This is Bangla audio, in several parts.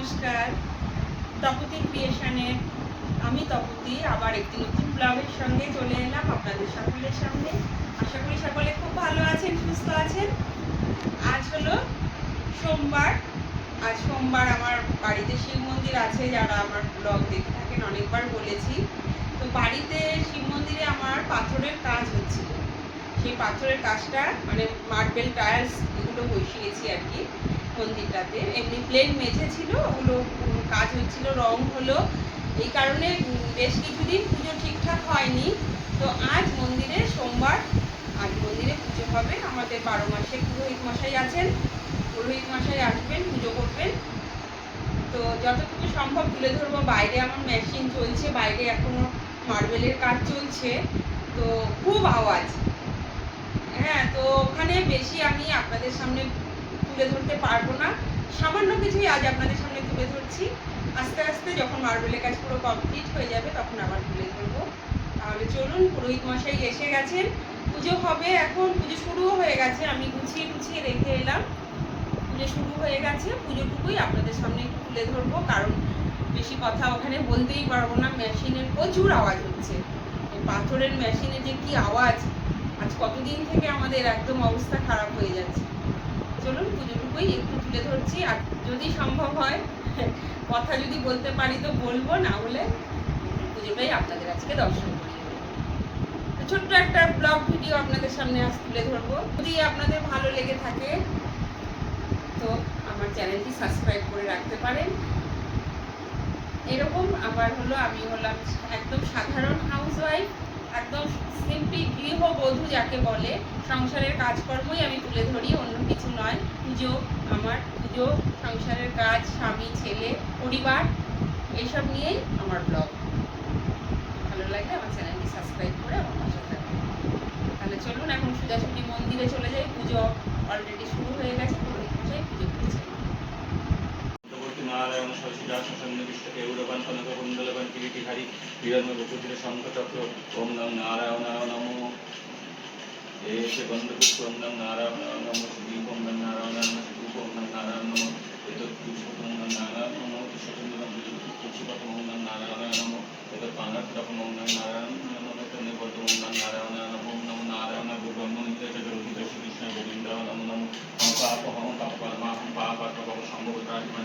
নমস্কার। তপতি ক্রিয়েশনের আমি তপতি, আবার একটি নতুন ব্লগের সঙ্গে চলে এলাম আপনাদের সকলের সামনে। আশা করি সকলে খুব ভালো আছেন, সুস্থ আছেন। আজ হলো সোমবার। আজ সোমবার আমার বাড়িতে শিব মন্দির আছে, যারা আমার ব্লগ দেখে থাকেন অনেকবার বলেছি। তো বাড়িতে শিব মন্দিরে আমার পাথরের কাজ হচ্ছিল সেই পাথরের কাজটা মানে মার্বেল টায়ার্স এগুলো বসিয়েছি আর কি। মন্দিরটাতে এমনি প্লেন মেঝে ছিল, ওগুলো কাজ হচ্ছিল, রং হলো। এই কারণে বেশ কিছুদিন পুজো ঠিকঠাক হয়নি। তো আজ মন্দিরে সোমবার, আজ মন্দিরে পুজো হবে। আমাদের বারো মাসে পুরোহিত মশাই আছেন। পুরোহিত মশাই আসবেন, পুজো করবেন। তো যতটুকু সম্ভব তুলে ধরবো। বাইরে আমার মেশিন চলছে, বাইরে এখনও মার্বেলের কাজ চলছে। তো খুব আওয়াজ। হ্যাঁ তো ওখানে বেশি আমি আপনাদের সামনে তুলে ধরতে পারব না। সামান্য কিছুই আজ আপনাদের সামনে তুলে ধরছি। আস্তে আস্তে যখন মার্বেলের কাজ পুরো কমপ্লিট হয়ে যাবে, তখন আবার তুলে ধরবো। তাহলে চলুন, পুরোহিত মশাই এসে গেছেন। পুজো হবে এখন, পুজো শুরুও হয়ে গেছে। আমি গুছিয়ে গুছিয়ে রেখে এলাম। পুজো শুরু হয়ে গেছে। পুজোটুকুই আপনাদের সামনে একটু তুলে ধরবো, কারণ বেশি কথা ওখানে বলতেই পারব না। মেশিনের প্রচুর আওয়াজ হচ্ছে। পাথরের মেশিনে যে কি আওয়াজ, আজ কতদিন থেকে আমাদের একদম অবস্থা খারাপ হয়ে যাচ্ছে। চলুন পুজোটুকুই একটু তুলে ধরছি। আর যদি সম্ভব হয়, কথা যদি বলতে পারি তো বলব, না হলে পুজোটাই আপনাদের আজকে দর্শন। তো ছোট্ট একটা ব্লগ ভিডিও আপনাদের সামনে আজ তুলে ধরবো। যদি আপনাদের ভালো লেগে থাকে, তো আমার চ্যানেলটি সাবস্ক্রাইব করে রাখতে পারেন। এরকম আবার হলো, আমি হলাম একদম সাধারণ হাউস ওয়াইফ একদম সিম্পলি গৃহবধূ যাকে বলে, সংসারের কাজকর্মই আমি তুলে ধরি, অন্য কিছু নয়। পুজো, আমার পুজো, সংসারের কাজ, স্বামী, ছেলে, পরিবার এইসব নিয়েই আমার ব্লগ ভালো লাগলে আমার চ্যানেলটি সাবস্ক্রাইব করে আমার পাশে থাকবেন। তাহলে চলুন, এখন সোজাসুজি মন্দিরে চলে যাই, পুজো অলরেডি শুরু হয়ে গেছে, পুরোহিত মশাই পুজো করছে নারায়ণ সচিদাসন সন্নিবিষ্ট কেউরবান কনক কুণ্ডলবান কিরিটিহারি হিরণ্য বকুটির শঙ্খচক্র ওম নম নারায়ণ নমো। এসে বন্ধপুষ্প ওম নম নারায়ণ নমো শ্রী ওম নম নারায়ণ নমো শ্রী ওম নম নারায়ণ নমো এতৎ পুষ্প ওম নম নারায়ণ নমো বিশ্বচন্দ্র তুলসীপত ওম নম নারায়ণ নমো এতৎ পানাত্রপম ওম নম নারায়ণ নমো এতৎ নিবদ্ধ ওম নম নারায়ণ নমো ওম নম নারায়ণ ব্রহ্ম নিত্য চতুর্থ শ্রীকৃষ্ণ গোবিন্দ নমো নমো হম পাপহম পাপকর্মাহম পাপাত্মকম সম্ভবতারিমান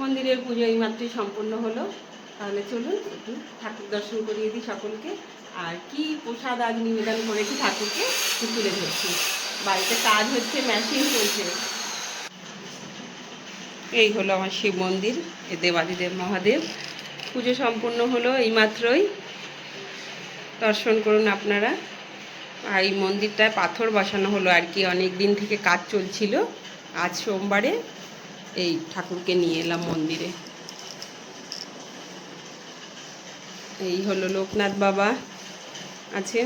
মন্দিরের পুজো এই মাত্রই সম্পূর্ণ হলো। তাহলে চলুন একটু ঠাকুর দর্শন করিয়ে দিই সকলকে। আর কি প্রসাদ আজ নিবেদন করেছি ঠাকুরকে তুলে ধরছি। বাড়িতে কাজ হচ্ছে মেশিন চলছে। এই হলো আমার শিব মন্দির, এ দেবাদিদেব মহাদেব। পুজো সম্পূর্ণ হলো এই মাত্রই। দর্শন করুন আপনারা। আর এই মন্দিরটায় পাথর বসানো হলো আর কি, অনেক দিন থেকে কাজ চলছিল। আজ সোমবারে এই ঠাকুরকে নিয়ে এলাম মন্দিরে। এই হলো লোকনাথ বাবা আছে,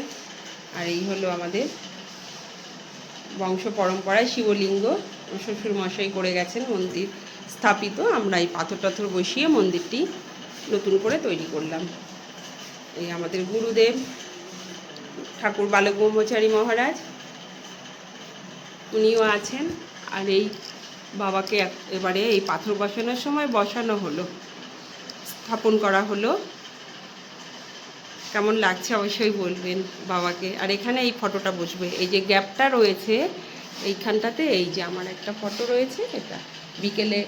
আর এই হলো আমাদের বংশ পরম্পরায় শিবলিঙ্গ শ্বশুর মশাই করে গেছেন, মন্দির স্থাপিত। আমরা এই পাথর টাথর বসিয়ে মন্দিরটি নতুন করে তৈরি করলাম। এই আমাদের গুরুদেব, ঠাকুর বালক ব্রহ্মচারী মহারাজ, উনিও আছেন। আর এই বাবাকে এবারে এই পাথর বসানোর সময় বসানো হলো, স্থাপন করা হলো। কেমন লাগছে অবশ্যই বলবেন বাবাকে। আর এখানে এই ফটোটা বসবে। এই যে গ্যাপটা রয়েছে এইখানটাতে, এই যে আমার একটা ফটো রয়েছে, এটা বিকেলে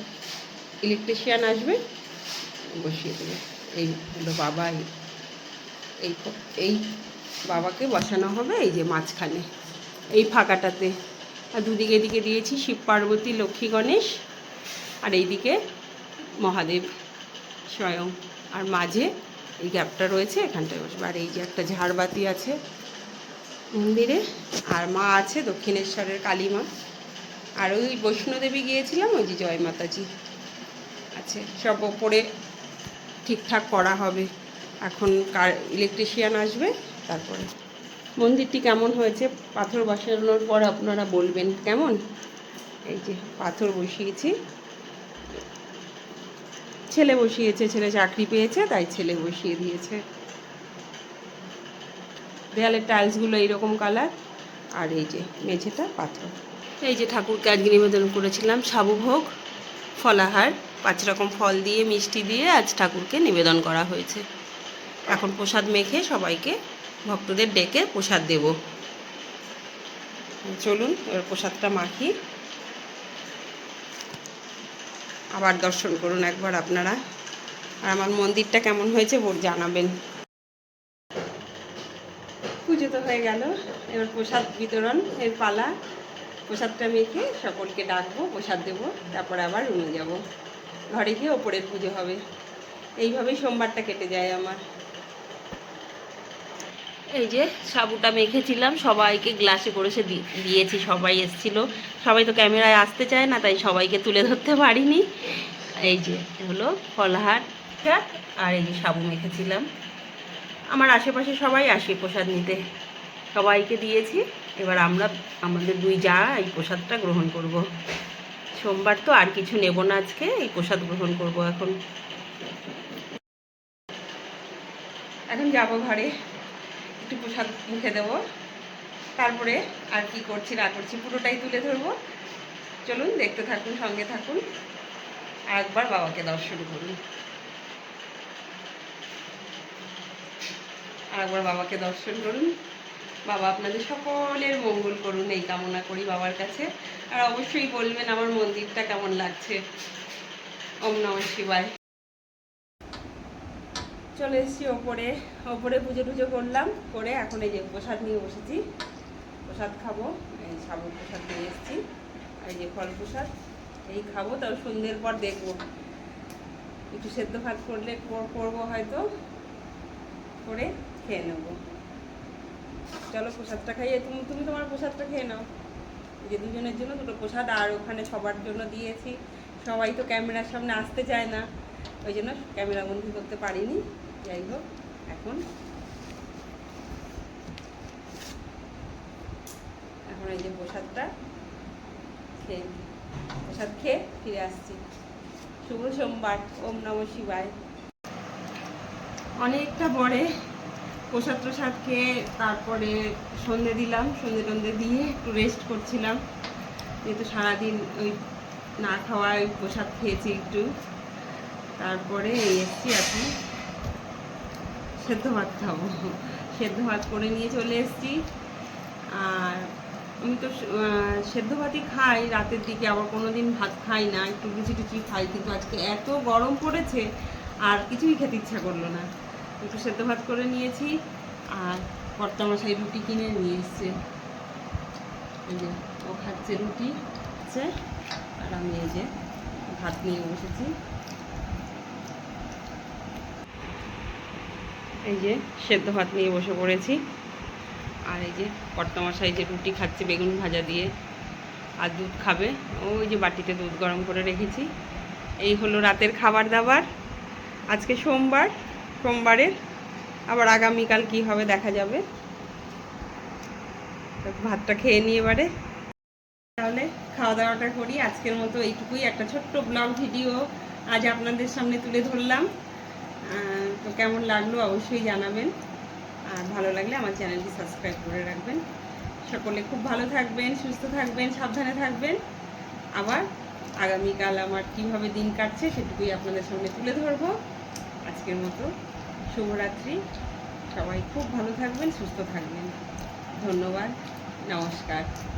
ইলেকট্রিশিয়ান আসবে, বসিয়ে দেবে। এই হলো বাবা, এই এই বাবাকে বসানো হবে এই যে মাঝখানে, এই ফাঁকাটাতে। আর দুদিকে এদিকে দিয়েছি শিব পার্বতী, লক্ষ্মী গণেশ, আর এইদিকে মহাদেব স্বয়ং। আর মাঝে এই গ্যাপটা রয়েছে এখানটায় বসবে আর এই যে একটা ঝাড়বাতি আছে মন্দিরে, আর মা আছে দক্ষিণেশ্বরের কালী মা আর ওই বৈষ্ণোদেবী গিয়েছিলাম, ওই যে জয় মাতাজি। আছে, সব ওপরে ঠিকঠাক করা হবে। এখন কার ইলেকট্রিশিয়ান আসবে, তারপরে। মন্দিরটি কেমন হয়েছে? পাথর বসানোর পর আপনারা বলবেন কেমন? এই যে পাথর বসিয়েছি। ছেলে বসিয়েছে, ছেলে চাকরি পেয়েছে, তাই ছেলে বসিয়ে দিয়েছে। দেয়ালের টাইলসগুলো এইরকম কালার আর এই যে মেঝেটা পাথর। এই যে ঠাকুরকে আজকে নিবেদন করেছিলাম সাবু ভোগ ফলাহার, পাঁচ রকম ফল দিয়ে, মিষ্টি দিয়ে আজ ঠাকুরকে নিবেদন করা হয়েছে। এখন প্রসাদ মেখে সবাইকে ভক্তদের ডেকে প্রসাদ দেব। চলুন, এবার প্রসাদটা মাখি। আবার দর্শন করুন একবার আপনারা। আর আমার মন্দিরটা কেমন হয়েছে জানাবেন। পুজো তো হয়ে গেল, এবার প্রসাদ বিতরণ, এর পালা। প্রসাদটা মেখে সকলকে ডাকবো, প্রসাদ দেবো, তারপরে আবার রুমে যাব। ঘরে গিয়ে ওপরের পুজো হবে। এইভাবেই সোমবারটা কেটে যায় আমার। এই যে সাবুটা মেখেছিলাম, সবাইকে গ্লাসে করে সে দিয়েছি, সবাই এসছিল। সবাই তো ক্যামেরায় আসতে চায় না, তাই সবাইকে তুলে ধরতে পারিনি। এই যে হলো ফলাহার। আর এই যে সাবু মেখেছিলাম। আমার আশেপাশে সবাই আসে প্রসাদ নিতে। সবাইকে দিয়েছি। এবার আমরা, আমাদের দুই যা এই প্রসাদটা গ্রহণ করব। সোমবার তো আর কিছু নেব না আজকে, এই প্রসাদ গ্রহণ করব এখন। এখন যাব ঘরে। একটু প্রসাদ মুখে দেবো। তারপরে আর কি করছি না করছি, পুরোটাই তুলে ধরবো। চলুন, দেখতে থাকুন, সঙ্গে থাকুন। আর একবার বাবাকে দর্শন করুন। আর একবার বাবাকে দর্শন করুন। বাবা আপনাদের সকলের মঙ্গল করুন, এই কামনা করি বাবার কাছে। আর অবশ্যই বলবেন, আমার মন্দিরটা কেমন লাগছে। ওম নম শিবায়। চলে এসেছি ওপরে ওপরে পুজো টুজো করলাম, করে এখন এই যে প্রসাদ নিয়ে বসেছি। প্রসাদ খাব, এই সাবু প্রসাদ নিয়ে এসেছি এই যে ফল প্রসাদ, এই খাব তার সন্ধ্যের পর দেখব। একটু সেদ্ধ ভাত করলে কর- করব হয়তো, করে খেয়ে নেব। চলো প্রসাদটা খাইয়ে, তুমি তুমি তোমার প্রসাদটা খেয়ে নাও। যে দুজনের জন্য দুটো প্রসাদ, আর ওখানে সবার জন্য দিয়েছি। সবাই তো ক্যামেরার সামনে আসতে চায় না, ওই জন্য ক্যামেরা বন্দি করতে পারিনি। যাই হোক এখন এখন এই যে প্রসাদটা খেয়ে প্রসাদ খেয়ে ফিরে আসছি। শুভ সোমবার, ওম নম শিবায়। অনেকটা পরে প্রসাদ প্রসাদ খেয়ে তারপরে সন্ধে দিলাম, সন্ধে টন্ধে দিয়ে একটু রেস্ট করছিলাম। যেহেতু সারাদিন ওই না খাওয়ায় প্রসাদ খেয়েছি একটু। তারপরে এসছি এখন। সেদ্ধ ভাত খাব। সেদ্ধ ভাত করে নিয়ে চলে এসছি। আর আমি তো সেদ্ধ ভাতই খাই, রাতের দিকে আবার কোনো দিন ভাত খাই না, একটু লুচি টুচি খাই, কিন্তু আজকে এত গরম পড়েছে, আর কিছুই খেতে ইচ্ছা করল না। একটু সেদ্ধ ভাত করে নিয়েছি, আর কর্তামশাই রুটি কিনে নিয়ে এসছে। ও খাচ্ছে রুটি আছে আর আমি এই যে ভাত নিয়ে বসেছি। এই যে সেদ্ধ ভাত নিয়ে বসে পড়েছি। আর এই যে কর্তামশাই যে রুটি খাচ্ছে বেগুন ভাজা দিয়ে, আর দুধ খাবে, ওই যে বাটিতে দুধ গরম করে রেখেছি। এই হলো রাতের খাবার দাবার। আজকে সোমবার, সোমবারের, আবার আগামীকাল কি হবে দেখা যাবে। ভাতটা খেয়ে নিয়ে এবারে। তাহলে খাওয়া দাওয়াটা করি। আজকের মতো এইটুকুই। একটা ছোট্ট ব্লগ ভিডিও আজ আপনাদের সামনে তুলে ধরলাম। তো কেমন লাগল অবশ্যই জানাবেন। আর ভালো লাগলে আমার চ্যানেলটি সাবস্ক্রাইব করে রাখবেন। সকলে খুব ভালো থাকবেন, সুস্থ থাকবেন, সাবধানে থাকবেন। আবার আগামীকাল আমার কীভাবে দিন কাটছে সেটুকুই আপনাদের সামনে তুলে ধরবো। আজকের মতো শুভরাত্রি। সবাই খুব ভালো থাকবেন, সুস্থ থাকবেন। ধন্যবাদ, নমস্কার।